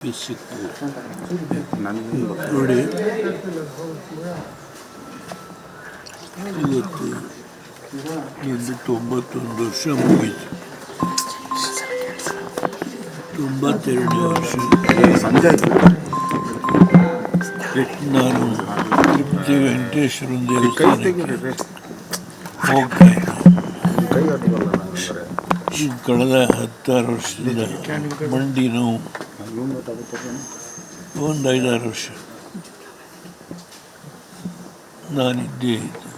ಸಿಕ್ತು ನನಗೆ ನೋಡಿ ಇವತ್ತು ನಿಂದು ತೊಂಬತ್ತೊಂದು ವರ್ಷ ಮುಗೀತು ತೊಂಬತ್ತೆರಡನೇ ವರ್ಷ ಸಂಜೆ ನಾನು ತಿರುಪತಿ ವೆಂಕಟೇಶ್ವರ ಕೈ ದೇವಸ್ಥಾನಕ್ಕೆ ತೆಗೀರಿ ಹೋಗ್ತಾ ಇದ್ದೆ ಕೈ ಅಡ್ಡಿವಲ್ಲ ನನಗೆ ಈ ಕಳೆದ ಹತ್ತಾರು ವರ್ಷದಿಂದ ಮಂಡಿ ನೋವು ರೂಮ್ ಗೊತ್ತಾಗುತ್ತೆ ಒಂದು ಐದಾರು ವರ್ಷ ನಾನಿದ್ದೇ ಇದ್ದು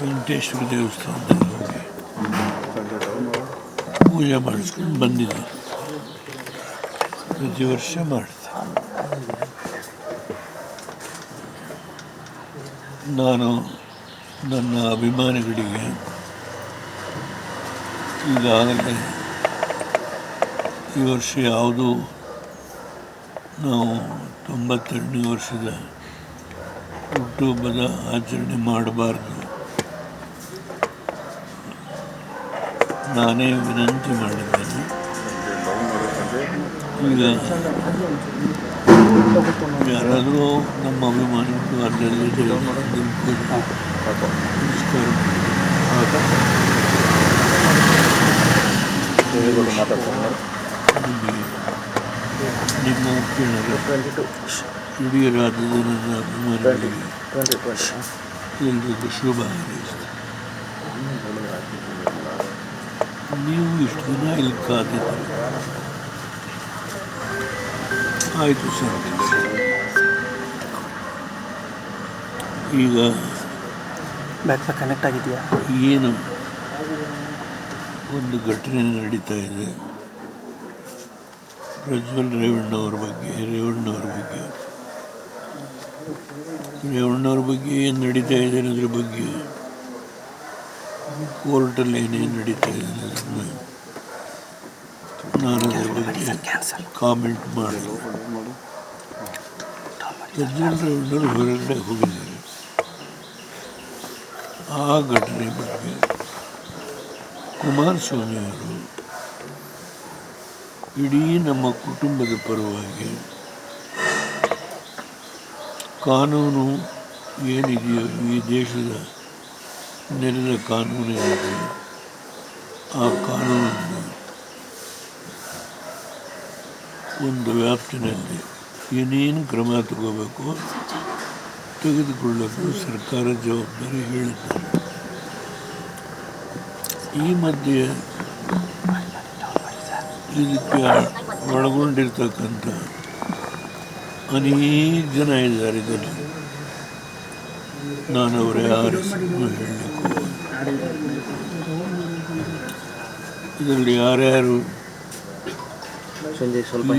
ವೆಂಕಟೇಶ್ವರ ದೇವಸ್ಥಾನದಲ್ಲಿ ಹೋಗಿ ಸಂಜೆ ಟೌನ್ ಪೂಜೆ ಮಾಡಿಸ್ಕೊಂಡು ಬಂದಿದ್ದೆ ಪ್ರತಿ ವರ್ಷ ಮಾಡ್ತೆ ನಾನು ನನ್ನ ಅಭಿಮಾನಿಗಳಿಗೆ ಈಗಾಗಲೇ ಈ ವರ್ಷ ಯಾವುದು? ನಾವು ತೊಂಬತ್ತೆರಡನೇ ವರ್ಷದ ಹುಟ್ಟುಹಬ್ಬದ ಆಚರಣೆ ಮಾಡಬಾರ್ದು. ನಾನೇ ವಿನಂತಿ ಮಾಡಿದ್ದೇನೆ. ಈಗ ಯಾರಾದರೂ ನಮ್ಮ ಅಭಿಮಾನಿಗಳು ಅಲ್ಲಲ್ಲಿ ನಮಸ್ಕಾರ ನಿಮ್ಮ ರಾಜ್ಯದ ನನ್ನ ಅಭಿಮಾನಿಗಳಿಗೆ ಎಲ್ರಿಗೂ ಶುಭ ನೀವು ಇಷ್ಟು ದಿನ ಇಲ್ಲಿ ಕಾದಿದ್ದೀರಿ ಆಯಿತು ಸರ್ ಈಗ ಬ್ಯಾಕ್ ಕನೆಕ್ಟ್ ಆಗಿದೆಯಾ? ಏನು ಒಂದು ಘಟನೆ ನಡೀತಾ ಇದೆ. ಪ್ರಜ್ವಲ್ ರೇವಣ್ಣವ್ರ ಬಗ್ಗೆ ರೇವಣ್ಣವ್ರ ಬಗ್ಗೆ. ರೇವಣ್ಣವ್ರ ಬಗ್ಗೆ ಏನು ನಡೀತಾ ಇದೆ ಅನ್ನೋದ್ರ ಬಗ್ಗೆ. ಕೋರ್ಟಲ್ಲಿ ಏನೇನು ನಡೀತಾ ಇದೆ ಅನ್ನೋದನ್ನು ನಾನು ಅದ್ರ ಬಗ್ಗೆ ಕಾಮೆಂಟ್ ಮಾಡಲು ಪ್ರಜ್ವಲ್ ರೇವಣ್ಣವ್ರು ಹೊರಗಡೆ ಹೋಗಿದ್ದಾರೆ. ಆ ಘಟನೆ ಬಗ್ಗೆ ಕುಮಾರಸ್ವಾಮಿ ಅವರು ಇಡೀ ನಮ್ಮ ಕುಟುಂಬದ ಪರವಾಗಿ ಕಾನೂನು ಏನಿದೆಯೋ ಈ ದೇಶದ ನೆಲದ ಕಾನೂನು ಏನಿದೆ, ಆ ಕಾನೂನನ್ನು ಒಂದು ವ್ಯಾಪ್ತಿನಲ್ಲಿ ಏನೇನು ಕ್ರಮ ತಗೋಬೇಕು ತೆಗೆದುಕೊಳ್ಳಲು ಸರ್ಕಾರ ಜವಾಬ್ದಾರಿ ಹೇಳಿದ್ದಾರೆ. ಈ ಮಧ್ಯೆ ಇದಕ್ಕೆ ಒಳಗೊಂಡಿರ್ತಕ್ಕಂಥ ಅನೇಕ ಜನ ಇದ್ದಾರೆ ಇದರಲ್ಲಿ. ನಾನು ಅವರ ಯಾರು ಹೇಳಲಿಕ್ಕೆ ಇದರಲ್ಲಿ ಯಾರ್ಯಾರು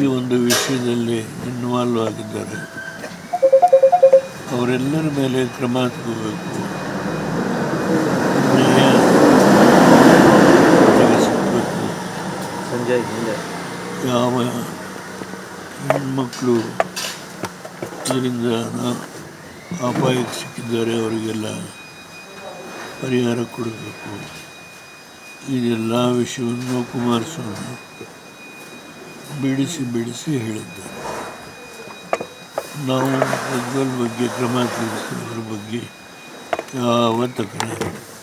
ಈ ಒಂದು ವಿಷಯದಲ್ಲಿ ಇನ್ವಾಲ್ವ್ ಆಗಿದ್ದಾರೆ ಅವರೆಲ್ಲರ ಮೇಲೆ ಕ್ರಮ ತಗೋಬೇಕು. ಯಾವ ಹೆಣ್ಮಕ್ಕಳು ಇದರಿಂದ ಅಪಾಯಕ್ಕೆ ಸಿಕ್ಕಿದ್ದಾರೆ, ಅವರಿಗೆಲ್ಲ ಪರಿಹಾರ ಕೊಡಬೇಕು. ಇದೆಲ್ಲ ವಿಷಯವನ್ನು ಕುಮಾರಸ್ವಾಮಿ ಬಿಡಿಸಿ ಬಿಡಿಸಿ ಹೇಳಿದ್ದಾರೆ. ನಾವು ಪ್ರಜ್ವಲ್ ಬಗ್ಗೆ ಕ್ರಮ ತೆಗೆದುಕೊಳ್ಳೋದ್ರ ಬಗ್ಗೆ ಯಾವ ತಕರಾರು ಆದರೆ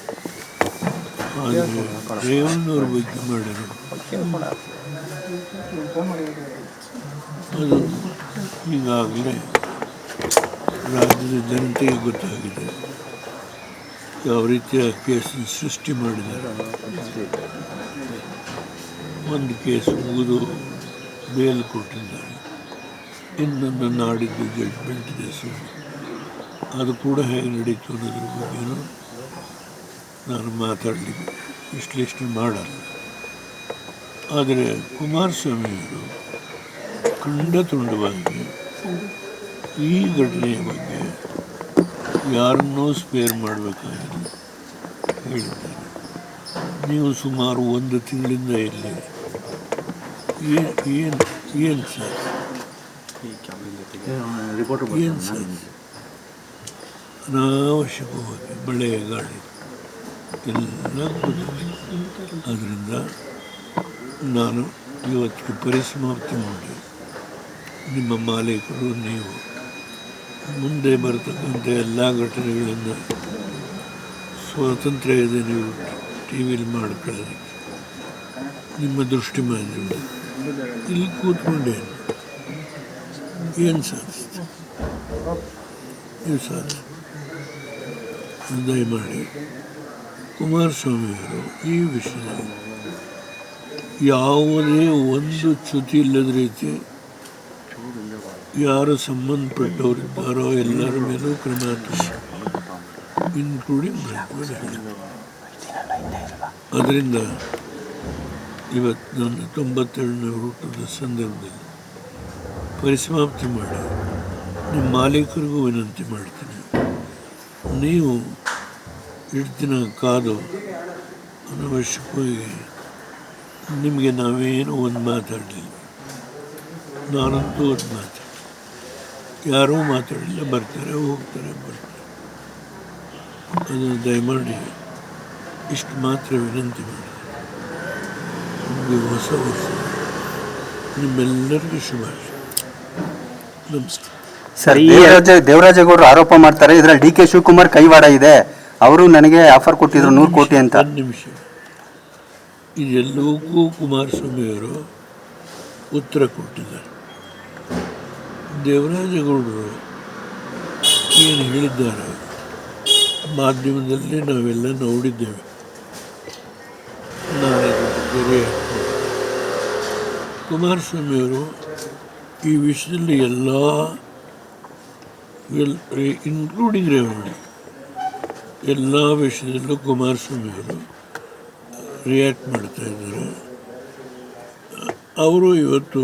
ರೇವಣ್ಣವ್ರ ಬಗ್ಗೆ ಮಾಡಿದರು. ಅದು ಈಗಾಗಲೇ ರಾಜ್ಯದ ಜನತೆಗೆ ಗೊತ್ತಾಗಿದೆ. ಯಾವ ರೀತಿಯ ಕೇಸ್ ಸೃಷ್ಟಿ ಮಾಡಿದ್ದಾರೆ. ಒಂದು ಕೇಸ್ ಮುಗಿದು ಬೇಲ್ ಕೊಟ್ಟಿದ್ದಾರೆ. ಇನ್ನೊಂದು ನಾಡಿದ್ದು ಜಡ್ಜ್ಮೆಂಟ್ ಇದೆ ಸುಮ್ಮನೆ ಅದು ಕೂಡ ಹೇಗೆ ನಡೀತು ಅನ್ನೋದ್ರ ಬಗ್ಗೆನೂ ನಾನು ಮಾತಾಡಲಿಕ್ಕೆ ವಿಶ್ಲೇಷಣೆ ಮಾಡಲ್ಲ. ಆದರೆ ಕುಮಾರಸ್ವಾಮಿಯವರು ಖಂಡತುಂಡವಾಗಿ ಈ ಘಟನೆಯ ಬಗ್ಗೆ ಯಾರನ್ನೂ ಸ್ಪೇರ್ ಮಾಡಬೇಕಾಗಿಲ್ಲ ಹೇಳಿದ್ದಾರೆ. ನೀವು ಸುಮಾರು ಒಂದು ತಿಂಗಳಿಂದ ಇಲ್ಲಿ. ಏನು ಏನು ಏನು ಸರ್? ಏನು ಸರ್? ಅನಾವಶ್ಯಕವಾಗಿ ಬಳೆಯ ಗಾಳಿ. ಎಲ್ಲ ಗೊತ್ತಿದೆ ಅದರಿಂದ ನಾನು ಇವತ್ತಿಗೆ ಪರಿಸಮಾಪ್ತಿ ಮಾಡಿ. ನಿಮ್ಮ ಮಾಲೀಕರು ನೀವು. ಮುಂದೆ ಬರತಕ್ಕಂಥ ಎಲ್ಲ ಘಟನೆಗಳನ್ನು ಸ್ವಾತಂತ್ರ್ಯ ಇದೆ ನೀವು ಟಿ ವಿಲಿ ಮಾಡ್ಕೊಳ್ಳೋದಕ್ಕೆ ನಿಮ್ಮ ದೃಷ್ಟಿ ಮಾಧ್ಯಮ ಇಲ್ಲಿ ಕೂತ್ಕೊಂಡೇನು? ಏನು ಸಾಧಿಸ್ತು? ಸರ್ ಸಾಧಿಸಿ ದಯಮಾಡಿ. ಕುಮಾರಸ್ವಾಮಿಯವರು ಈ ವಿಷಯದಲ್ಲಿ ಯಾವುದೇ ಒಂದು ಚ್ಯುತಿ ಇಲ್ಲದ ರೀತಿ ಯಾರು ಸಂಬಂಧಪಟ್ಟವರಿದ್ದಾರೋ ಎಲ್ಲರ ಮೇಲೂ ಕ್ರಮ ಇನ್ಕ್ಲೂಡಿಂಗ್ ಅದರಿಂದ ಇವತ್ತು ನನ್ನ ತೊಂಬತ್ತೆರಡನೇ ಹುಟ್ಟದ ಸಂದರ್ಭದಲ್ಲಿ ಪರಿಸಮಾಪ್ತಿ ಮಾಡಿ ನಿಮ್ಮ ಮಾಲೀಕರಿಗೂ ವಿನಂತಿ ಮಾಡ್ತೀನಿ. ನೀವು ದಿನ ಕಾದು ಅನವಶ್ಯಕವಾಗಿ ನಿಮಗೆ ನಾವೇನು ಒಂದು ಮಾತಾಡಲಿಲ್ಲ. ನಾನಂತೂ ಒಂದು ಮಾತಾಡಿ ಯಾರೂ ಮಾತಾಡಲಿಲ್ಲ ಬರ್ತಾರೆ ಹೋಗ್ತಾರೆ ಬರ್ತಾರೆ. ಅದು ದಯಮಾಡಿ ಇಷ್ಟು ಮಾತ್ರ ವಿನಂತಿ ಮಾಡಿ ನಿಮಗೆ ಹೊಸ ಹೊಸ ನಿಮ್ಮೆಲ್ಲರಿಗೂ ಶುಭಾಶಯ. ನಮಸ್ಕಾರ. ಸರ್ ದೇವರಾಜ ದೇವರಾಜೇಗೌಡರು ಆರೋಪ ಮಾಡ್ತಾರೆ ಇದರಲ್ಲಿ ಡಿ ಕೆ ಶಿವಕುಮಾರ್ ಕೈವಾಡ ಇದೆ. ಅವರು ನನಗೆ ಆಫರ್ ಕೊಟ್ಟಿದ್ರು ನೂರು ಕೋಟಿ ಅಂತ. ಒಂದು ನಿಮಿಷ. ಇದೆಲ್ಲವಕ್ಕೂ ಕುಮಾರಸ್ವಾಮಿಯವರು ಉತ್ತರ ಕೊಟ್ಟಿದ್ದಾರೆ. ದೇವರಾಜಗೌಡರು ಏನು ಹೇಳಿದ್ದಾರೆ? ಮಾಧ್ಯಮದಲ್ಲಿ ನಾವೆಲ್ಲ ನೋಡಿದ್ದೇವೆ. ನಾನು ಬೇರೆ ಕುಮಾರಸ್ವಾಮಿಯವರು ಈ ವಿಷಯದಲ್ಲಿ ಎಲ್ಲ ಎಲ್ ಇನ್ಕ್ಲೂಡಿಂಗ್ ರೇವಣ್ಣ ಎಲ್ಲ ವಿಷಯದಲ್ಲೂ ಕುಮಾರಸ್ವಾಮಿಯವರು ರಿಯಾಕ್ಟ್ ಮಾಡ್ತಾ ಇದ್ದಾರೆ. ಅವರು ಇವತ್ತು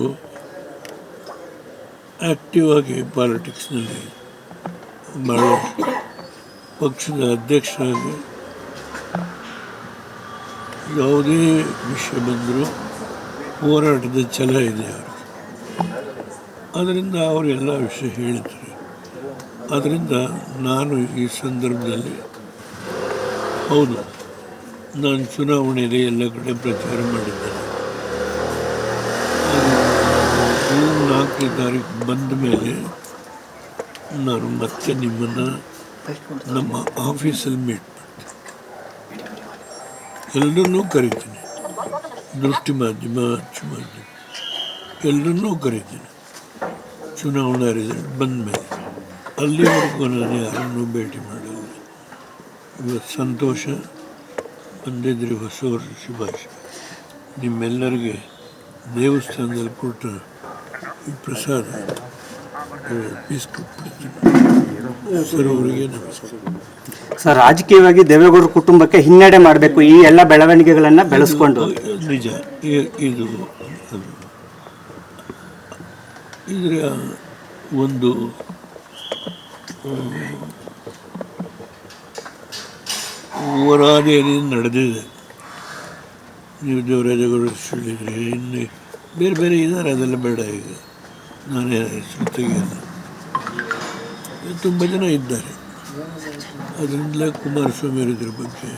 ಆ್ಯಕ್ಟಿವ್ ಆಗಿ ಪಾಲಿಟಿಕ್ಸ್ನಲ್ಲಿ ಭಾಳ ಪಕ್ಷದ ಅಧ್ಯಕ್ಷರಾಗಿ ಯಾವುದೇ ವಿಷಯ ಬಂದರೂ ಹೋರಾಟದ ಛಲ ಇದೆ ಅವರು ಅದರಿಂದ ಅವರು ಎಲ್ಲ ವಿಷಯ ಹೇಳಿದ್ದಾರೆ ಅದರಿಂದ ನಾನು ಈ ಸಂದರ್ಭದಲ್ಲಿ ಹೌದು. ನಾನು ಚುನಾವಣೆಯಲ್ಲಿ ಎಲ್ಲ ಕಡೆ ಪ್ರಚಾರ ಮಾಡಿದ್ದೇನೆ. ಜೂನ್ ನಾಲ್ಕನೇ ತಾರೀಕು ಬಂದ ಮೇಲೆ ನಾನು ಮತ್ತೆ ನಿಮ್ಮನ್ನು ನಮ್ಮ ಆಫೀಸಲ್ಲಿ ಮೀಟ್ ಮಾಡ್ತೀನಿ. ಎಲ್ಲರನ್ನೂ ಕರಿತೀನಿ. ದೃಷ್ಟಿ ಮಾಧ್ಯಮ, ಅಚ್ಚು ಮಾಧ್ಯಮ, ಎಲ್ಲರನ್ನೂ ಕರಿತೀನಿ. ಚುನಾವಣಾ ರಿಸಲ್ಟ್ ಬಂದ ಮೇಲೆ ಅಲ್ಲಿವರೆಗೂ ನಾನು ಯಾರನ್ನೂ ಭೇಟಿ ಮಾಡಿಲ್ಲ ಇವತ್ತು ಸಂತೋಷ ಬಂದಿದ್ರಿ ಹೊಸ ವರ್ಷ ಶುಭಾಶಯ. ನಿಮ್ಮೆಲ್ಲರಿಗೆ ದೇವಸ್ಥಾನದಲ್ಲಿ ಕೊಟ್ಟ ಈ ಪ್ರಸಾದ ಸರ್ವರಿಗೆ ನಮಸ್ಕಾರ. ಸರ್ ರಾಜಕೀಯವಾಗಿ ದೇವೇಗೌಡರ ಕುಟುಂಬಕ್ಕೆ ಹಿನ್ನಡೆ ಮಾಡಬೇಕು ಈ ಎಲ್ಲ ಬೆಳವಣಿಗೆಗಳನ್ನ ಬೆಳೆಸ್ಕೊಂಡು. ನಿಜ ಇದು ಇದರ ಒಂದು ಹೋರಾದೇನೆ ನಡೆದಿದೆ. ನೀವು ದೇವರಾಜಗೌಡ ಸುಳ್ಳಿದ್ರೆ ಇನ್ನು ಬೇರೆ ಬೇರೆ ಇದ್ದಾರೆ, ಅದೆಲ್ಲ ಬೇಡ ಈಗ. ನಾನೇ ಹೆಸರು ತೆಗೆಯಲ್ಲ ತುಂಬ ಜನ ಇದ್ದಾರೆ. ಅದರಿಂದಲೇ ಕುಮಾರಸ್ವಾಮಿ ಅವರು ಇದ್ರ ಬಗ್ಗೆ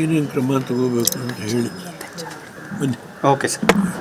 ಏನೇನು ಕ್ರಮ ತಗೋಬೇಕು ಅಂತ ಹೇಳಿದ್ದಾರೆ. ಬನ್ನಿ. Okay sir.